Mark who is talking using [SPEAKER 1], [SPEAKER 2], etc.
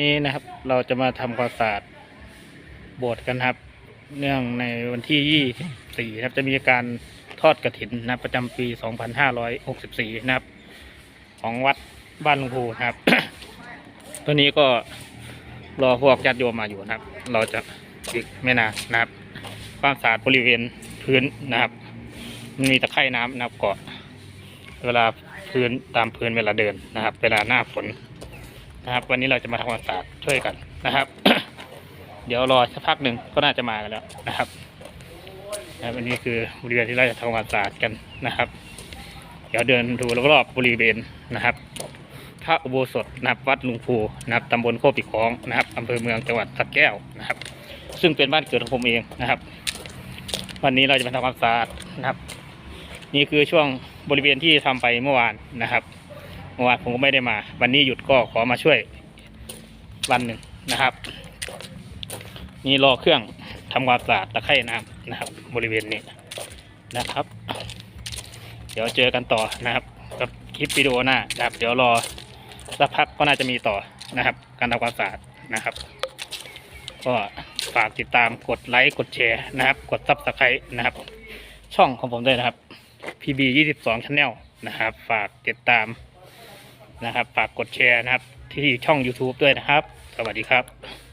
[SPEAKER 1] นี้นะครับเราจะมาทำความสะอาดโบสถ์กันครับ เนื่องในวันที่ 24 นะครับ จะมีการทอดกระถินนะประจำปี 2564 นะครับ ของวัดบ้านลุงพูนะครับ ตัวนี้ก็รอพวกญาติโยมมาอยู่นะครับ เราจะอีกไม่นานนะครับ ความสะอาดบริเวณพื้นนะครับ มันมีตะไคร่น้ำนะครับเกาะเวลาพื้นตามพื้นเวลาเดินนะครับ เวลาหน้าฝน นะครับ วันนี้เราจะมาทำความสะอาดช่วยกันนะครับ เดี๋ยวรอสักพักหนึ่งก็น่าจะมากันแล้วนะครับนะครับอันนี้คือบริเวณที่เราจะทำความสะอาดกันนะครับ เดี๋ยวเดินดูรอบๆบริเวณนะครับพระอุโบสถนะครับวัดลุงพูนะครับตำบลโคกปีคองนะครับอำเภอเมืองจังหวัดสระแก้วนะครับ ซึ่งเป็นบ้านเกิดของผมเองนะครับ วันนี้เราจะมาทำความสะอาดนะครับ นี่คือช่วงบริเวณที่ทำไปเมื่อวานนะครับ เมื่อวานผมก็ไม่ได้มา วันนี้หยุดก็ขอมาช่วยวันหนึ่งนะครับ นี่รอเครื่องทำความสะอาดตะไคร่น้ำนะครับ บริเวณนี้นะครับ เดี๋ยวเจอกันต่อนะครับ กับคลิปวิดีโอหน้านะครับ เดี๋ยวรอสักพักก็น่าจะมีต่อนะครับ การทำความสะอาดนะครับ ก็ฝากติดตามกดไลค์กดแชร์นะครับ กดซับสไครต์นะครับ ช่องของผมด้วยนะครับ PB 22 Channel นะครับ ฝากติดตาม นะครับ ฝากกดแชร์นะครับ ที่ช่อง YouTube ด้วยนะครับ สวัสดีครับ